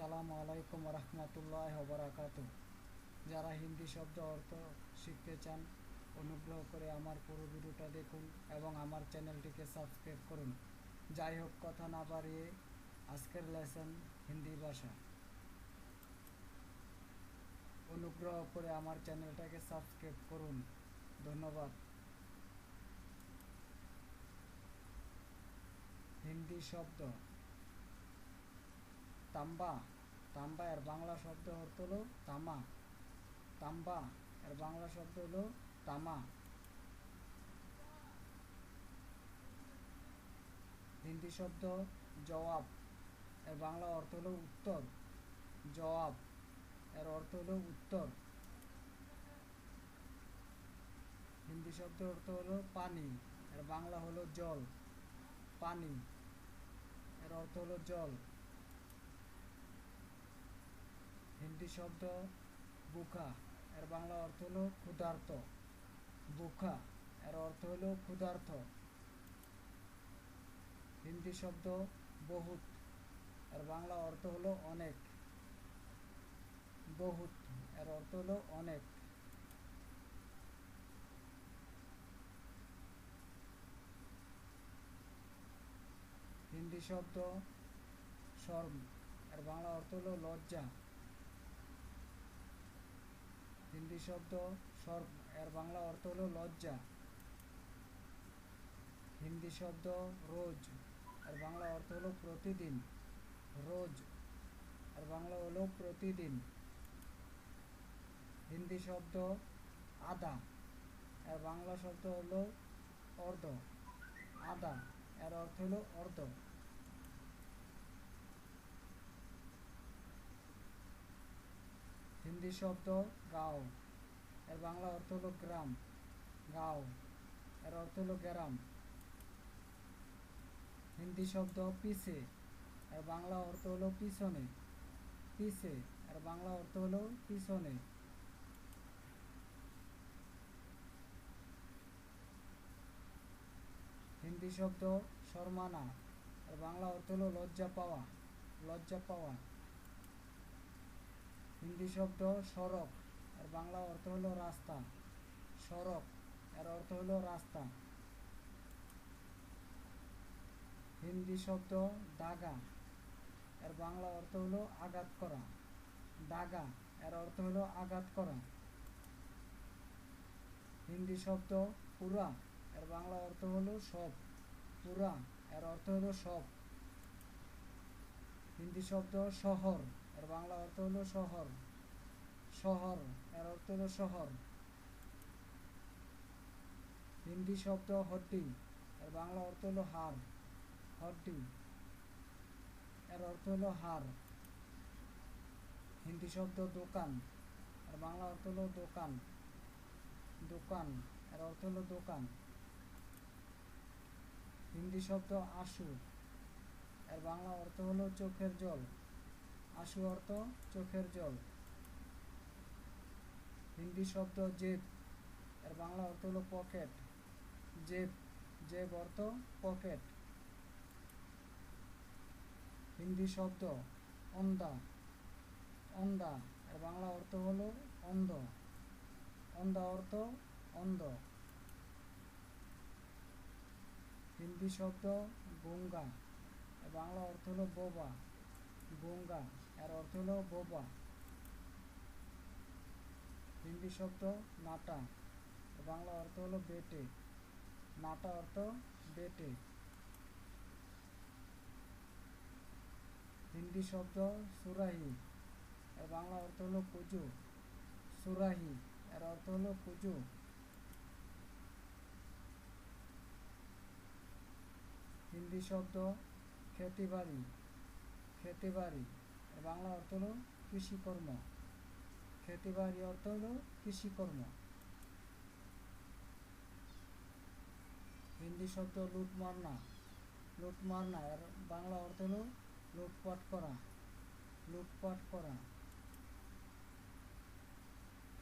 আসসালামু আলাইকুম রহমতুল্লাহ বরাকাত যারা হিন্দি শব্দ অর্থ শিখতে চান, অনুগ্রহ করে আমার পুরো ভিডিওটা দেখুন এবং আমার চ্যানেলটিকে সাবস্ক্রাইব করুন। যাই হোক, কথা না বাড়িয়ে আজকের লেসন হিন্দি ভাষা। অনুগ্রহ করে আমার চ্যানেলটাকে সাবস্ক্রাইব করুন। ধন্যবাদ। হিন্দি শব্দ। তাম্বা। তাম্বা এর বাংলা শব্দ অর্থ হলো তামা। তাম্বা এর বাংলা শব্দ হলো তামা। হিন্দি শব্দ, জবাব। এর বাংলা অর্থ হলো উত্তর। জবাব। এর অর্থ হলো উত্তর। হিন্দি শব্দ অর্থ হলো পানি। এর বাংলা হলো জল। পানি। এর অর্থ হলো জল। হিন্দি শব্দ বুখা এর বাংলা অর্থ হলো ক্ষুধার্ত। বুখা এর অর্থ হলো ক্ষুধার্ত। হিন্দি শব্দ বহুত, এর বাংলা অর্থ হলো অনেক। বহুত, এর অর্থ হলো অনেক। হিন্দি শব্দ শর্ম, এর বাংলা অর্থ হলো লজ্জা। হিন্দি শব্দ সর্ব এর বাংলা অর্থ হলো লজ্জা। হিন্দি শব্দ রোজ, এর বাংলা অর্থ হলো প্রতিদিন। রোজ, এর বাংলা হলো প্রতিদিন। হিন্দি শব্দ আদা, এর বাংলা শব্দ হলো অর্ধ। আদা, এর অর্থ হলো অর্ধ। হিন্দি শব্দ গাঁও। এর বাংলা অর্থ হলো গ্রাম। গাঁও। এর অর্থ হলো গ্রাম। হিন্দি শব্দ পিছে। এর বাংলা অর্থ হলো পিছনে। পিছে। এর বাংলা অর্থ হলো পিছনে। হিন্দি শব্দ শর্মানা। এর বাংলা অর্থ হলো লজ্জা পাওয়া। লজ্জা পাওয়া। হিন্দি শব্দ সড়ক এর বাংলা অর্থ হলো রাস্তা। সড়ক, এর অর্থ হলো রাস্তা। হিন্দি শব্দ দাগা এর বাংলা অর্থ হলো আঘাত করা। দাগা এর অর্থ হলো আঘাত করা। হিন্দি শব্দ পুরা, এর বাংলা অর্থ হলো সব। পুরা, এর অর্থ হলো সব। হিন্দি শব্দ শহর, এর বাংলা অর্থ হলো শহর। শহর এর অর্থ হলো শহর। হিন্দি শব্দ হড্ডি, এর বাংলা অর্থ হলো হার। হড্ডি, এর অর্থ হলো হার। হিন্দি শব্দ দোকান, এর বাংলা অর্থ হলো দোকান। দোকান, এর অর্থ হলো দোকান। হিন্দি শব্দ আশু, এর বাংলা অর্থ হলো চোখের জল। আশু অর্থ চোখের জল। হিন্দি শব্দ জেব এর বাংলা অর্থ হলো পকেট জেব জেব অর্থ পকেট। হিন্দি শব্দ অন্দা অন্দা এর বাংলা অর্থ হলো অন্ধ, অন্ধা অর্থ অন্ধ। হিন্দি শব্দ গঙ্গা বাংলা অর্থ হলো বোবা, গঙ্গা, এর অর্থ হলো বোবা। হিন্দি শব্দ নাটা। বাংলা অর্থ হলো বেটে। নাটা অর্থ বেটে। হিন্দি শব্দ সুরাহি। এর বাংলা অর্থ হলো কুজু। সুরাহি। এর অর্থ হলো কুজু। হিন্দি শব্দ খেতিবাড়ি। খেতিবাড়ি। এর বাংলা অর্থ হলো কৃষিকর্ম। খেতিবাড়ি অর্থ হলো কৃষিকর্ম। হিন্দি শব্দ লুটমারনা লুটমারনা এর বাংলা অর্থ হলো লুটপাট করা। লুটপাট করা।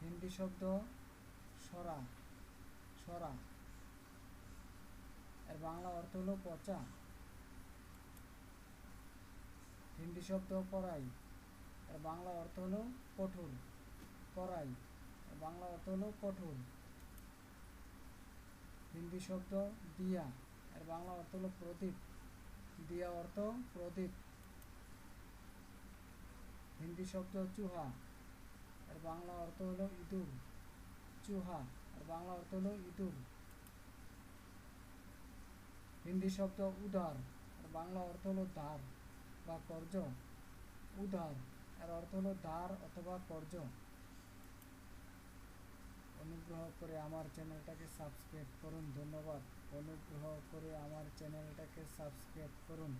হিন্দি শব্দ সরা সরা। এর বাংলা অর্থ হলো পচা। হিন্দি শব্দ পড়াই, এর বাংলা অর্থ হলো কঠোর। করাই। বাংলা অর্থ হলো কঠোর। হিন্দি শব্দ দিয়া, এর বাংলা অর্থ হলো প্রদীপ দিয়া অর্থ প্রদীপ হিন্দি শব্দ চুহা, এর বাংলা অর্থ হলো ইঁদুর। চুহা, এর বাংলা অর্থ হলো ইঁদুর। হিন্দি শব্দ উদার, এর বাংলা অর্থ হলো ধার বা কর্জ উদার, এর অর্থ হলো ধার অথবা কর্জ অনুগ্রহ করে আমার চ্যানেলটাকে সাবস্ক্রাইব করুন ধন্যবাদ। অনুগ্রহ করে আমার চ্যানেলটাকে সাবস্ক্রাইব করুন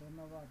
ধন্যবাদ।